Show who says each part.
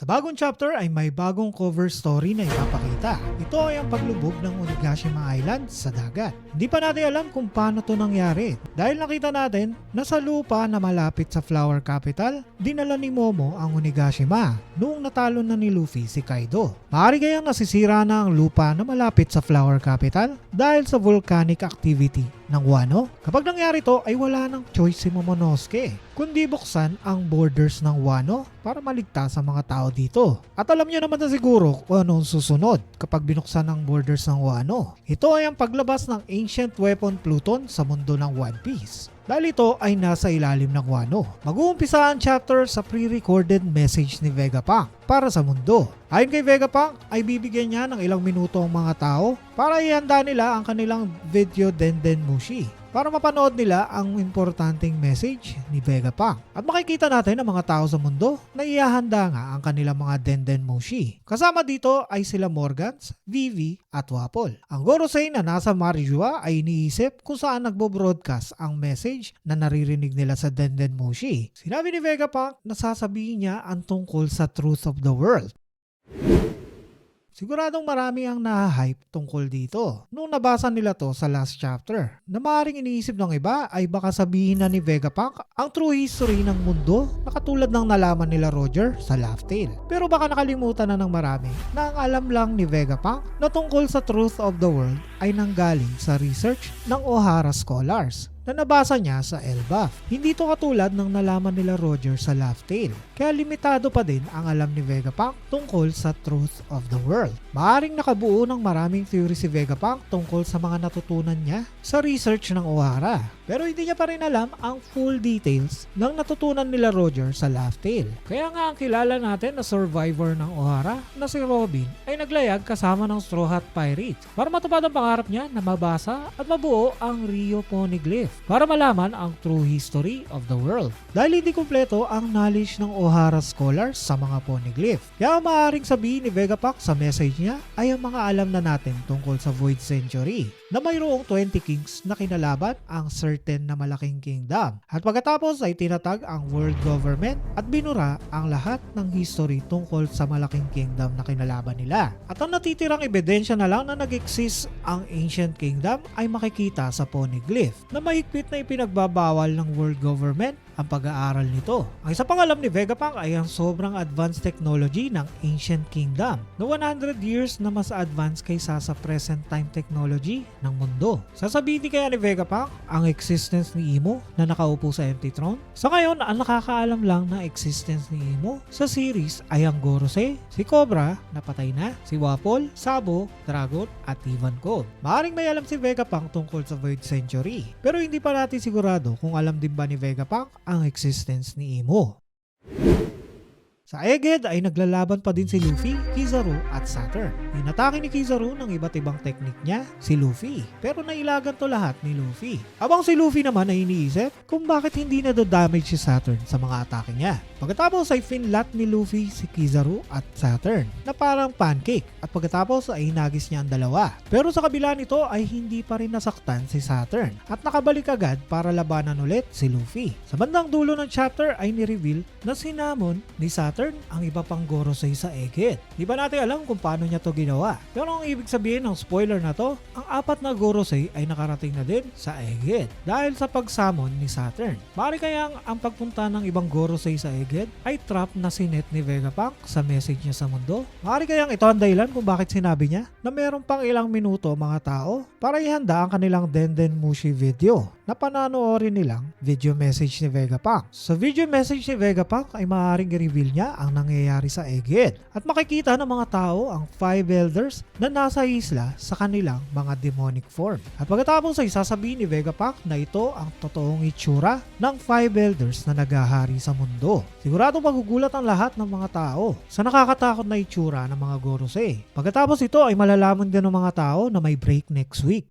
Speaker 1: Sa bagong chapter ay may bagong cover story na ipapakita. Ito ay ang paglubog ng Onigashima Island sa dagat. Hindi pa natin alam kung paano to nangyari. Dahil nakita natin na sa lupa na malapit sa Flower Capital, dinala ni Momo ang Onigashima noong natalo na ni Luffy si Kaido. Maaari kayang nasisira na ang lupa na malapit sa Flower Capital dahil sa volcanic activity ng Wano? Kapag nangyari to ay wala nang choice si Momonosuke kundi buksan ang borders ng Wano para maligtas ang mga tao dito. At alam niyo naman na siguro kung anong susunod kapag binuksan ang borders ng Wano. Ito ay ang paglabas ng ancient weapon Pluton sa mundo ng One Piece. Dahil ito ay nasa ilalim ng Wano. Mag-uumpisa ang chapter sa pre-recorded message ni Vegapunk para sa mundo. Ayon kay Vegapunk ay bibigyan niya ng ilang minuto ang mga tao para ihanda nila ang kanilang video Denden Mushi para mapanood nila ang importanteng message ni Vegapunk. At makikita natin ang mga tao sa mundo na ihahanda nga ang kanilang mga Denden Mushi. Kasama dito ay sila Morgans, Vivi at Wapol. Ang Gorosei na nasa Marijua ay iniisip kung saan nagbo-broadcast ang message na naririnig nila sa Denden Mushi. Sinabi ni Vegapunk na sasabihin niya ang tungkol sa truth of the world. Siguradong marami ang nahahype tungkol dito nung nabasa nila to sa last chapter. Na maaaring iniisip ng iba ay baka sabihin na ni Vegapunk ang true history ng mundo na katulad ng nalaman nila Roger sa Laugh Tale. Pero baka nakalimutan na ng marami na ang alam lang ni Vegapunk na tungkol sa truth of the world ay nanggaling sa research ng O'Hara Scholars na nabasa niya sa Elbaf. Hindi to katulad ng nalaman nila Roger sa Laugh Tale. Kaya limitado pa din ang alam ni Vegapunk tungkol sa truth of the world. Maaring nakabuo ng maraming theory si Vegapunk tungkol sa mga natutunan niya sa research ng O'Hara. Pero hindi niya pa rin alam ang full details ng natutunan nila Roger sa Laugh Tale. Kaya nga ang kilala natin na survivor ng O'Hara na si Robin ay naglayag kasama ng Straw Hat Pirates para matupad ang pangarap niya na mabasa at mabuo ang Rio Poneglyph para malaman ang true history of the world. Dahil hindi kumpleto ang knowledge ng O'Hara scholars sa mga poneglyph. Kaya maaaring sabihin ni Vegapunk sa message niya ay ang mga alam na natin tungkol sa Void Century na mayroong 20 kings na kinalaban ang certain na malaking kingdom. At pagkatapos ay tinatag ang world government at binura ang lahat ng history tungkol sa malaking kingdom na kinalaban nila. At ang natitirang ebidensya na lang na nag-exist ang ancient kingdom ay makikita sa poneglyph na mahigpit na ipinagbabawal ng world government ang pag-aaral nito. Ang isa pang alam ni Vegapunk ay ang sobrang advanced technology ng Ancient Kingdom na 100 years na mas advanced kaysa sa present time technology ng mundo. Sasabihin kaya ni Vegapunk ang existence ni Imo na nakaupo sa empty throne? Sa ngayon, ang nakakaalam lang na existence ni Imo sa series ay ang Gorosei, si Cobra, napatay na, si Wapol, Sabo, Dragon, at Ivan Code. Maaring may alam si Vegapunk tungkol sa Void Century, pero hindi pa natin sigurado kung alam din ba ni Vegapunk ang existence ni Imo. Sa Egghead ay naglalaban pa din si Luffy, Kizaru at Saturn. Inatake ni Kizaru ng iba't ibang teknik niya, si Luffy. Pero nailagan to lahat ni Luffy. Abang si Luffy naman ay iniisip kung bakit hindi na damage si Saturn sa mga atake niya. Pagkatapos ay finlat ni Luffy si Kizaru at Saturn na parang pancake at pagkatapos ay hinagis niya ang dalawa. Pero sa kabila nito ay hindi pa rin nasaktan si Saturn at nakabalik agad para labanan ulit si Luffy. Sa bandang dulo ng chapter ay ni-reveal na sinamon ni Saturn ang iba pang Gorosei sa Egghead. Di ba natin alam kung paano niya to ginawa? Pero ang ibig sabihin ng spoiler na to, ang apat na Gorosei ay nakarating na din sa Egghead dahil sa pagsamon ni Saturn. Mari kayang ang pagpunta ng ibang Gorosei sa Egghead ay trap na sinet ni Vegapunk sa message niya sa mundo. Mari kayang ito ang dahilan kung bakit sinabi niya na meron pang ilang minuto mga tao para ihanda ang kanilang Denden Mushi video na pananoorin nilang video message ni Vegapunk. Sa video message ni Vegapunk ay maaaring i-reveal niya ang nangyayari sa Egghead at makikita ng mga tao ang five elders na nasa isla sa kanilang mga demonic form. At pagkatapos ay sasabihin ni Vegapunk na ito ang totoong itsura ng five elders na naghahari sa mundo. Sigurado magugulat ang lahat ng mga tao sa nakakatakot na itsura ng mga Gorosei. Pagkatapos ito ay malalaman din ng mga tao na may break next week.